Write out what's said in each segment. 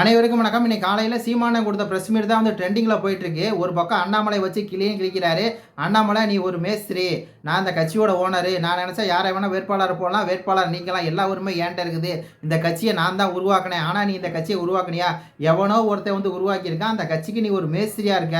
அனைவருக்கும் வணக்கம். இன்னைக்கு காலையில் சீமானம் கொடுத்த ப்ரெஸ் மீட் தான் வந்து ட்ரெண்டிங்கில் போயிட்டுருக்கு. ஒரு பக்கம் அண்ணாமலை வச்சு கிளியும் கிழிக்கிறாரு அண்ணாமலை நீ ஒரு மேஸ்திரி. நான் இந்த கட்சியோட ஓனரு நான் நினச்சா யாரை வேணால் வேட்பாளர் போகலாம் வேட்பாளர் நீங்களாம் எல்லா உரிமை ஏன்ட்ட இருக்குது. இந்த கட்சியை நான் தான் உருவாக்கினேன். ஆனால் நீ இந்த கட்சியை உருவாக்குனியா? எவனோ ஒருத்தன் வந்து உருவாக்கியிருக்கான். அந்த கட்சிக்கு நீ ஒரு மேஸ்திரியாக இருக்க.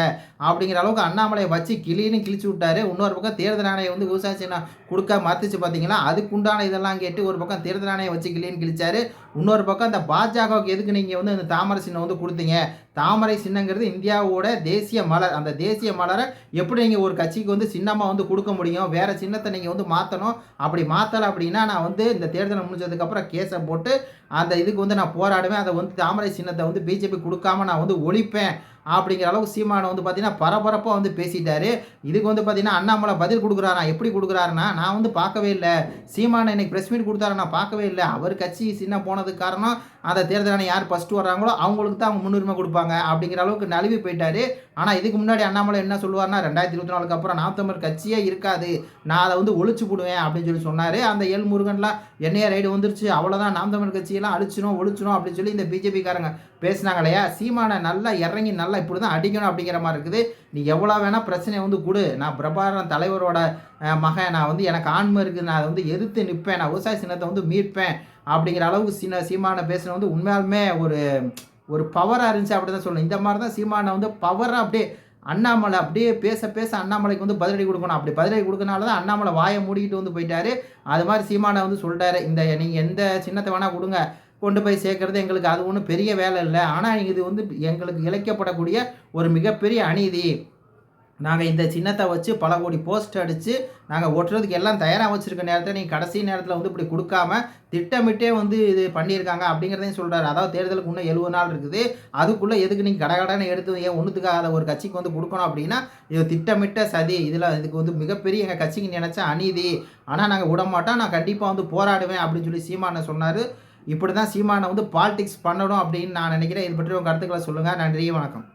அப்படிங்கிற அளவுக்கு அண்ணாமலையை வச்சு கிளின்னு கிழிச்சு விட்டாரு. இன்னொரு பக்கம் தேர்தல் ஆணையம் வந்து விவசாய சின்னம் கொடுக்க மறுத்துச்சு பார்த்தீங்களா அதுக்குண்டான இதெல்லாம் கேட்டு ஒரு பக்கம் தேர்தல் ஆணையை வச்சு கிளின்னு கிழிச்சாரு. இன்னொரு பக்கம் இந்த பாஜகவுக்கு எதுக்கு நீங்கள் வந்து தாமரை சின்னம் வந்து கொடுத்தீங்க. தாமரை சின்னங்கிறது இந்தியாவோட தேசிய மலர். அந்த தேசிய மலரை எப்படி நீங்கள் ஒரு கட்சிக்கு வந்து சின்னமாக வந்து கொடுக்க முடியும்? வேறு சின்னத்தை நீங்கள் வந்து மாற்றணும் அப்படி மாற்றலை அப்படின்னா நான் வந்து இந்த தேர்தல் முடிஞ்சதுக்கப்புறம் கேஸை போட்டு அந்த இதுக்கு வந்து நான் போராடுவேன். அதை வந்து தாமரை சின்னத்தை வந்து பிஜேபி கொடுக்காம நான் வந்து ஒழிப்பேன். அப்படிங்கிற அளவுக்கு சீமானை வந்து பார்த்தீங்கன்னா பரபரப்பாக வந்து பேசிட்டாரு. இதுக்கு வந்து பார்த்தீங்கன்னா அண்ணாமலை பதில் கொடுக்குறாரா எப்படி கொடுக்குறாருன்னா நான் வந்து பார்க்கவே இல்லை. சீமானை இன்னைக்கு ப்ரெஸ் மீட் கொடுத்தாரு நான் பார்க்கவே இல்லை. அவர் கட்சி சின்ன போனதுக்கு காரணம் அந்த தேர்தலான யார் ஃபஸ்ட்டு வர்றாங்களோ அவங்களுக்கு தான் அவங்க முன்னுரிமை கொடுப்பாங்க அப்படிங்கிற அளவுக்கு நழுவி போயிட்டாரு. ஆனால் இதுக்கு முன்னாடி அண்ணாமலை என்ன சொல்லுவார்னா ரெண்டாயிரத்தி இருபத்தி நாலுக்கு அப்புறம் நாம் தமிழ் கட்சியே இருக்காது. நான் அதை வந்து ஒழிச்சு போடுவேன் அப்படின்னு சொல்லி சொன்னார். அந்த எல் முருகன்லாம் என்னைய ரைடு வந்துருச்சு. அவ்வளோதான் நாம் தமிழ் கட்சியெல்லாம் அழிச்சிடும் ஒழிச்சிடும் அப்படின்னு சொல்லி இந்த பிஜேபிக்காரங்க பேசினாங்க இல்லையா? சீமானை நல்லா இறங்கி நல்லா இப்படி தான் அடிக்கணும் அப்படிங்கிற மாதிரி இருக்குது. நீ எவ்வளோ வேணால் பிரச்சனையை வந்து கொடு. நான் பிரபாகரன் தலைவரோட மகன். நான் வந்து எனக்கு ஆண்மை இருக்குது. நான் அதை வந்து எதிர்த்து நிற்பேன். நான் விவசாய சின்னத்தை வந்து மீட்பேன். அப்படிங்கிற அளவுக்கு சின்ன சீமானை பேசுனது வந்து உண்மையாலுமே ஒரு ஒரு பவராக இருந்துச்சு அப்படி தான் சொல்லணும். இந்த மாதிரி தான் சீமானை வந்து பவராக அப்படியே அண்ணாமலை அப்படியே பேச பேச அண்ணாமலைக்கு வந்து பதிலடி கொடுக்கணும். அப்படி பதிலடி கொடுக்கனால தான் அண்ணாமலை வாயை மூடிக்கிட்டு வந்து போயிட்டாரு. அது மாதிரி சீமானை வந்து சொல்லிட்டாரு. இந்த நீங்கள் எந்த சின்னத்தை வேணால் கொடுங்க. கொண்டு போய் சேர்க்குறது எங்களுக்கு அது ஒன்றும் பெரிய வேலை இல்லை. ஆனால் இது வந்து எங்களுக்கு இழைக்கப்படக்கூடிய ஒரு மிகப்பெரிய அநீதி. நாங்கள் இந்த சின்னத்தை வச்சு பல கோடி போஸ்ட் அடித்து நாங்கள் ஓட்டுறதுக்கு எல்லாம் தயாராக வச்சுருக்க நேரத்தில் நீங்கள் கடைசி நேரத்தில் வந்து இப்படி கொடுக்காம திட்டமிட்டே வந்து இது பண்ணியிருக்காங்க அப்படிங்கிறதையும் சொல்கிறாரு அதாவது தேர்தலுக்கு இன்னும் எழுபது நாள் இருக்குது. அதுக்குள்ளே எதுக்கு நீங்கள் கடகடன்னு எடுத்து ஏன் ஒன்றுத்துக்காக ஒரு கட்சிக்கு வந்து கொடுக்கணும் அப்படின்னா இது திட்டமிட்ட சதி. இதில் இதுக்கு வந்து மிகப்பெரிய எங்கள் கட்சிக்கு நினச்ச அநீதி. ஆனால் நாங்கள் விட மாட்டோம் நான் கண்டிப்பாக வந்து போராடுவேன் அப்படின்னு சொல்லி சீமானை சொன்னார். இப்படி தான் சீமானை வந்து பாலிடிக்ஸ் பண்ணணும் அப்படின்னு நான் நினைக்கிறேன். இது பற்றி உங்கள் கருத்துக்களை சொல்லுங்கள் நன்றி வணக்கம்.